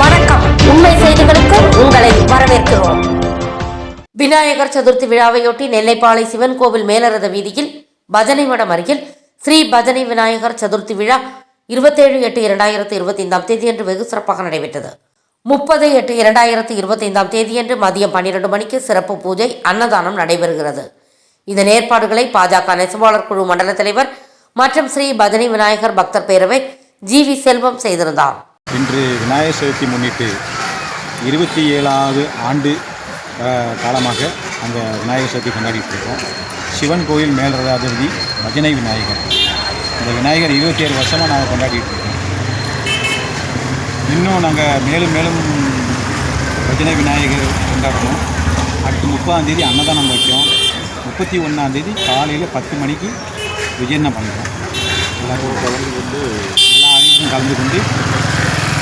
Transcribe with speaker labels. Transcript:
Speaker 1: வணக்கம். உண்மை செய்திகளுக்கு உங்களை வரவேற்கிறோம். விநாயகர் சதுர்த்தி விழாவையொட்டி நெல்லைப்பாளை சிவன் கோவில் மேலரத வீதியில் பஜனை மடம் அருகில் ஸ்ரீ பஜனை விநாயகர் சதுர்த்தி விழா இருபத்தேழு எட்டு இரண்டாயிரத்து இருபத்தைந்தாம் தேதியன்று வெகு சிறப்பாக நடைபெற்றது. முப்பது எட்டு இரண்டாயிரத்து இருபத்தைந்தாம் தேதியன்று மதியம் பன்னிரண்டு மணிக்கு சிறப்பு பூஜை அன்னதானம் நடைபெறுகிறது. இதன் ஏற்பாடுகளை பாஜக நெசவாளர் குழு மண்டல தலைவர் மற்றும் ஸ்ரீ பஜனை விநாயகர் பக்தர் பேரவை ஜி வி செல்வம் செய்திருந்தார்.
Speaker 2: இன்று விநாயகர் சதுர்த்தி முன்னிட்டு இருபத்தி ஏழாவது ஆண்டு காலமாக அந்த விநாயகர் சதுர்த்தி கொண்டாடிட்டு இருக்கோம். சிவன் கோயில் மேல்ரதாதிபதி பஜனை விநாயகர். இந்த விநாயகர் இருபத்தி ஏழு வருஷமாக நாங்கள் கொண்டாடிட்டு இருக்கோம். இன்னும் நாங்கள் மேலும் மேலும் பஜனை விநாயகர் கொண்டாடுறோம். அடுத்து முப்பதாந்தேதி அன்னதானம் வைக்கிறோம். முப்பத்தி ஒன்றாந்தேதி காலையில் பத்து மணிக்கு விஜயண்ணம் பண்ணுறோம் எல்லாரும் கலந்து கொண்டு எல்லா அனைவரும் கலந்து கொண்டு